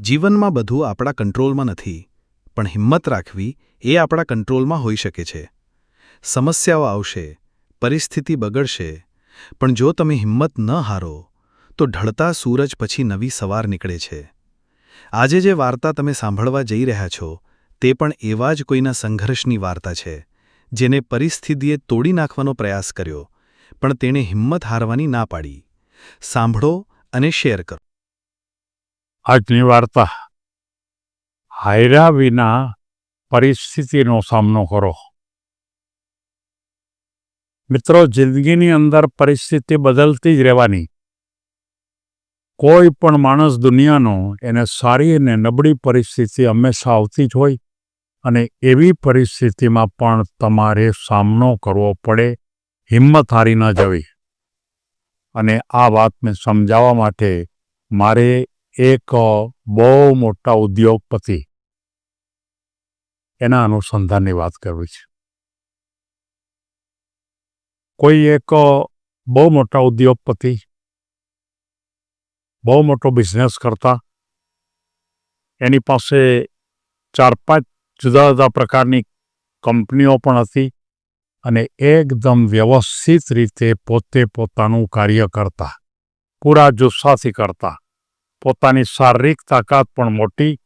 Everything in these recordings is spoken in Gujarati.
જીવનમાં બધું આપણા કંટ્રોલમાં નથી, પણ હિંમત રાખવી એ આપણા કંટ્રોલમાં હોઈ શકે છે. સમસ્યાઓ આવશે, પરિસ્થિતિ બગડશે, પણ જો તમે હિંમત ન હારો, તો ઢળતા સૂરજ પછી નવી સવાર નીકળે છે. આજે જે વાર્તા તમે સાંભળવા જઈ રહ્યા છો, તે પણ એવા જ કોઈના સંઘર્ષની વાર્તા છે, જેને પરિસ્થિતિએ તોડી નાખવાનો પ્રયાસ કર્યો, પણ તેણે હિંમત હારવાની ના પાડી. સાંભળો અને શેર કરો. આજની વાર્તા હાયરા વિના પરિસ્થિતિનો સામનો કરો. મિત્રો, જિંદગીની અંદર પરિસ્થિતિ બદલતી જ રહેવાની. કોઈ પણ માણસ દુનિયાનો એને સારી અને નબળી પરિસ્થિતિ હંમેશા આવતી જ હોય અને એવી પરિસ્થિતિમાં પણ તમારે સામનો કરવો પડે, હિંમત હારી ન જવી. અને આ વાતને સમજાવવા માટે મારે એક બહુ મોટા ઉદ્યોગપતિ એના અનુસંધાનની વાત કરવી છે. કોઈ એક બહુ મોટા ઉદ્યોગપતિ બહુ મોટો બિઝનેસ કરતા, એની પાસે ચાર પાંચ જુદા જુદા પ્રકારની કંપનીઓ પણ હતી અને એકદમ વ્યવસ્થિત રીતે પોતે પોતાનું કાર્ય કરતા, પૂરા જુસ્સાથી કરતા. પોતાની શારીરિક તાકાત પણ મોટી.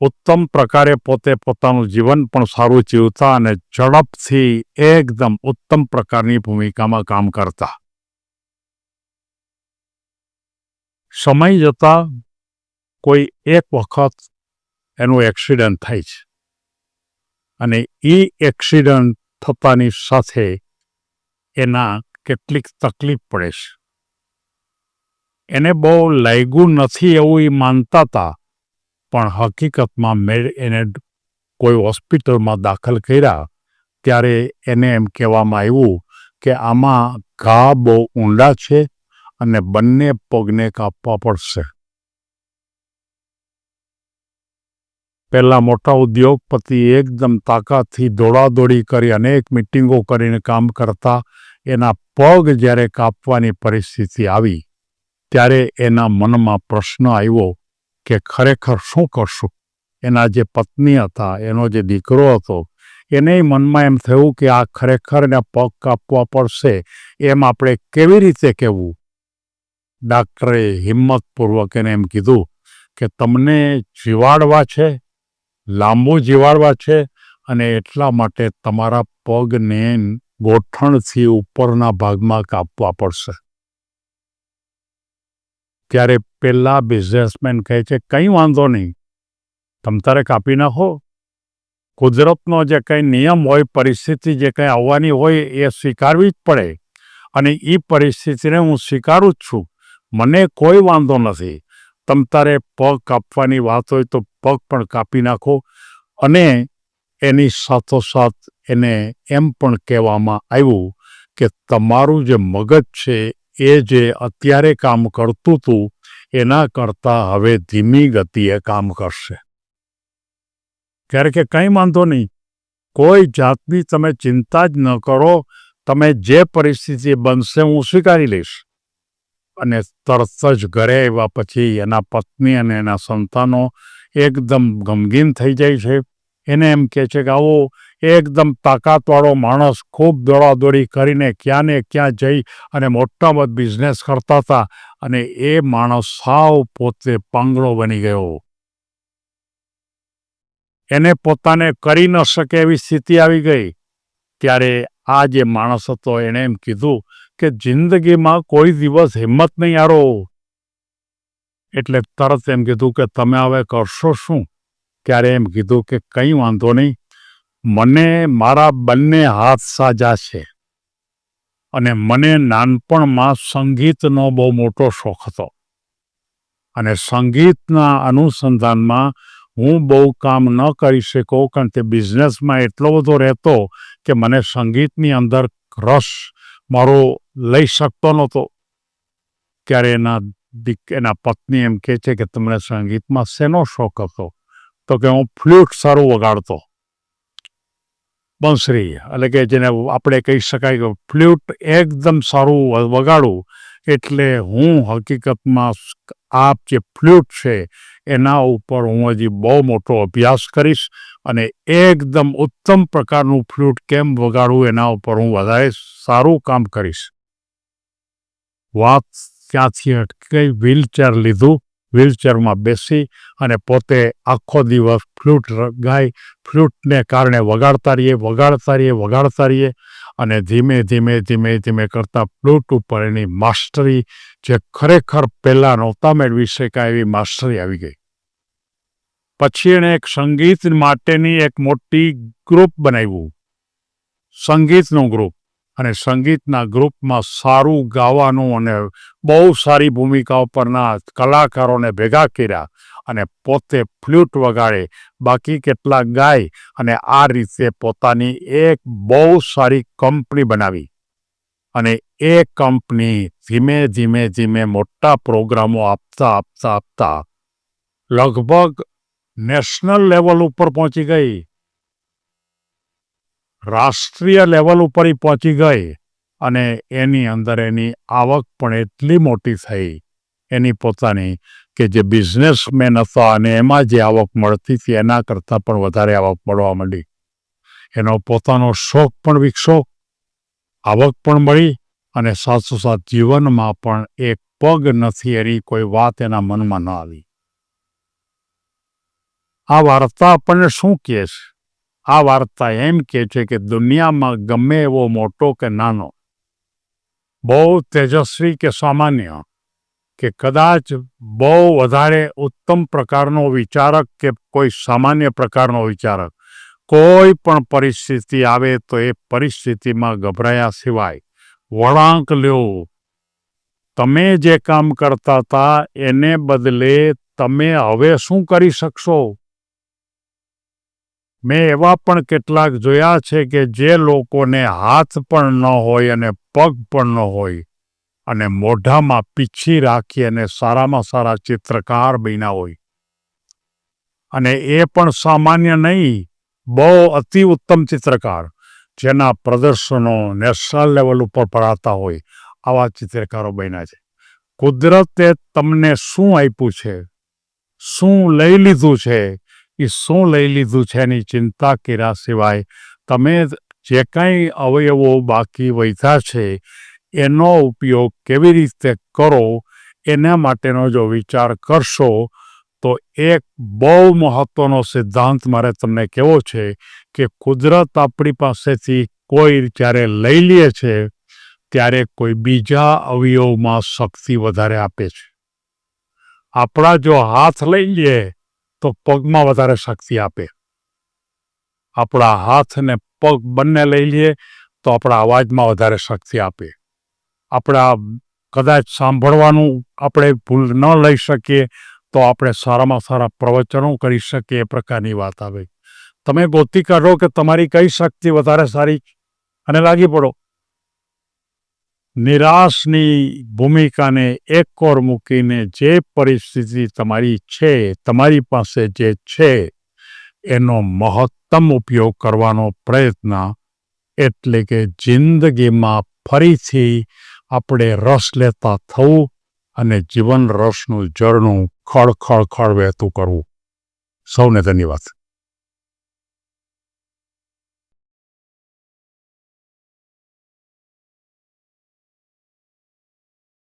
ઉત્તમ પ્રકારે પોતે પોતાનું જીવન પણ સારું જીવતા અને ઝડપથી એકદમ ઉત્તમ પ્રકારની ભૂમિકામાં કામ કરતા. સમય જતાં કોઈ એક વખત એનું એક્સિડન્ટ થાય છે. અને એ એક્સિડન્ટ થતાની સાથે એના કેટલીક તકલીફ પડે છે. એને બહુ લાગ્યું નથી એવું એ માનતા હતા પણ હકીકતમાં મેં એને કોઈ હોસ્પિટલમાં દાખલ કર્યા ત્યારે એને એમ કહેવામાં આવ્યું કે આમાં ઘા બહુ ઊંડા છે અને બંને પગને કાપવા પડશે. પહેલાં મોટા ઉદ્યોગપતિ એકદમ તાકાતથી દોડાદોડી કરી અનેક મિટિંગો કરીને કામ કરતા એના પગ જ્યારે કાપવાની પરિસ્થિતિ આવી ત્યારે એના મનમાં પ્રશ્ન આવ્યો કે ખરેખર શું કરશું? એના જે પત્ની હતા, એનો જે દીકરો હતો એને મનમાં એમ થયું કે આ ખરેખર એને પગ કાપવા પડશે, એમ આપણે કેવી રીતે કહેવું? ડાક્ટરે હિંમતપૂર્વક એને એમ કીધું કે તમને જીવાડવા છે, લાંબુ જીવાડવા છે, અને એટલા માટે તમારા પગને ગોઠણથી ઉપરના ભાગમાં કાપવા પડશે. ત્યારે પેલા બિઝનેસમેન કહે છે, કંઈ વાંધો નહીં. તમ તારે કાપી નાખો. કુદરતનો જે કંઈ નિયમ હોય, પરિસ્થિતિ જે કંઈ આવવાની હોય, એ સ્વીકારવી જ પડે. અને એ પરિસ્થિતિને હું સ્વીકારું જ છું. મને કોઈ વાંધો નથી. તમ તારે પગ કાપવાની વાત હોય તો પગ પણ કાપી નાખો અને એની સાથોસાથ એને એમ પણ કહેવામાં આવ્યું કે તમારું જે મગજ છે એ જે અત્યારે કામ કરતું હતું એના કરતાં હવે ધીમી ગતિએ કામ કરશે. ત્યારે કે કંઈ વાંધો નહીં. કોઈ જાતની તમે ચિંતા જ ન કરો. તમે જે પરિસ્થિતિ બનશે હું સ્વીકારી લઈશ. અને તરત જ ઘરે આવ્યા પછી એના પત્ની અને એના સંતાનો એકદમ ગમગીન થઈ જાય છે. એને એમ કહે છે કે, આવો એકદમ તાકાતવાળો માણસ ખૂબ દોડાદોડી કરીને ક્યાં ને ક્યાં જઈ અને મોટા બિઝનેસ કરતા હતા અને એ માણસ સાવ પોતે પાંગળો બની ગયો. એને પોતાને કરી ન શકે એવી સ્થિતિ આવી ગઈ. ત્યારે આ જે માણસ હતો એણે એમ કીધું કે જિંદગીમાં કોઈ દિવસ હિંમત નહીં હારો. એટલે તરત એમ કીધું કે તમે હવે કરશો શું? ત્યારે એમ કીધું કે કંઈ વાંધો નહીં. મને મારા બંને હાથ સાજા છે અને મને નાનપણમાં સંગીતનો બહુ મોટો શોખ હતો. અને સંગીતના અનુસંધાનમાં હું બહુ કામ ન કરી શકું કારણ કે બિઝનેસમાં એટલો બધો રહેતો કે મને સંગીતની અંદર રસ મારો લઈ શકતો નહોતો. ત્યારે એના દીક, એના પત્ની એમ કહે છે કે તમને સંગીતમાં શેનો શોખ હતો? તો કે હું ફ્લ્યુટ સારું વગાડતો. બંસરી, એટલે કે જેને આપણે કહી શકાય કે ફ્લ્યુટ એકદમ સારું વગાડું, એટલે હું હકીકતમાં આ જે ફ્લ્યુટ છે, એના ઉપર હું હજી બહુ મોટો અભ્યાસ કરીશ અને એકદમ ઉત્તમ પ્રકારનું ફ્લ્યુટ કેમ વગાડવું એના ઉપર હું વધારે સારું કામ કરીશ. વાત ત્યાંથી અટકી વ્હીલચેર લીધું. વ્હીલચેરમાં બેસી અને પોતે આખો દિવસ ફ્લૂટ ગાય ફ્લૂટને કારણે વગાડતા રહીએ વગાડતા રહીએ વગાડતા રહીએ અને ધીમે ધીમે ધીમે ધીમે કરતાં ફ્લૂટ ઉપર એની માસ્ટરી જે ખરેખર પહેલાં નહોતા મેળવી શકાય એવી માસ્ટરી આવી ગઈ. પછી એણે એક સંગીત માટેની એક મોટી ગ્રુપ બનાવ્યું. સંગીતનું ગ્રુપ. અને સંગીતના ગ્રુપમાં સારું ગાવાનું અને બહુ સારી ભૂમિકાઓ પરના કલાકારોને ભેગા કર્યા અને પોતે ફ્લૂટ વગાડે, બાકી કેટલા ગાય અને આ રીતે પોતાની એક બહુ સારી કંપની બનાવી. અને એ કંપની ધીમે ધીમે ધીમે મોટા પ્રોગ્રામો આપતા આપતા આપતા લગભગ નેશનલ લેવલ ઉપર પહોંચી ગઈ. રાષ્ટ્રીય લેવલ ઉપર ઈ પહોંચી ગઈ અને એની અંદર એની આવક પણ એટલી મોટી થઈ. એની પોતાની કે જે બિઝનેસમેન હતા અને એમાં જે આવક મળતી હતી, એના કરતાં પણ વધારે આવક મળવા માંડી. એનો પોતાનો શોખ પણ વિકસો આવક પણ મળી અને સાથોસાથ જીવનમાં પણ એક પગ નથી એની કોઈ વાત એના મનમાં ન આવી. આ વાર્તા આપણને શું કહે છે? આ વાર્તા એમ કહે છે કે દુનિયામાં ગમે એવો મોટો કે નાનો, બહુ તેજસ્વી કે સામાન્ય, કે કદાચ બહુ વધારે ઉત્તમ પ્રકારનો વિચારક કે કોઈ સામાન્ય પ્રકારનો વિચારક, કોઈ પણ પરિસ્થિતિ આવે તો એ પરિસ્થિતિમાં ગભરાયા સિવાય વળાંક લ્યો તમે જે કામ કરતા હતા એને બદલે તમે હવે શું કરી શકશો? મેં એવા પણ કેટલાક જોયા છે કે જે લોકોને હાથ પણ ન હોય અને પગ પણ ન હોય અને મોઢામાં પીછી રાખી અને સારામાં સારા ચિત્રકાર બન્યા હોય. અને એ પણ સામાન્ય નહીં, બહુ અતિ ઉત્તમ ચિત્રકાર, જેના પ્રદર્શનો નેશનલ લેવલ ઉપર પડાતા હોય, આવા ચિત્રકારો બન્યા છે. કુદરતે તમને શું આપ્યું છે? શું લઈ લીધું છે? એ શું લઈ લીધું છે એની ચિંતા કર્યા સિવાય તમે જે કાંઈ અવયવો બાકી વધ્યા છે, એનો ઉપયોગ કેવી રીતે કરો એના માટેનો જો વિચાર કરશો, તો એક બહુ મહત્વનો સિદ્ધાંત મારે તમને કેવો છે કે કુદરત આપણી પાસેથી કોઈ જ્યારે લઈ લે છે, ત્યારે કોઈ બીજા અવયવમાં શક્તિ વધારે આપે છે. આપણા જો હાથ લઈ લઈએ તો પગમાં વધારે શક્તિ આપે. આપણા હાથ અને પગ બંને લઈ લઈએ તો આપણા અવાજમાં વધારે શક્તિ આપે. આપણા કદાચ સાંભળવાનું આપણે ભૂલ ન લઈ શકીએ તો આપણે સારામાં સારા પ્રવચનો કરી શકીએ એ પ્રકારની વાત આવે. તમે ગોતી કાઢો કે તમારી કઈ શક્તિ વધારે સારી અને લાગી પડો? નિરાશની ભૂમિકાને એક કોર મૂકીને જે પરિસ્થિતિ તમારી છે, તમારી પાસે જે છે, એનો મહત્તમ ઉપયોગ કરવાનો પ્રયત્ન, એટલે કે જિંદગીમાં ફરીથી આપણે રસ લેતા થવું અને જીવન રસનું ઝરણું ખળ ખળ ખળ વહેતું કરવું. સૌને ધન્યવાદ.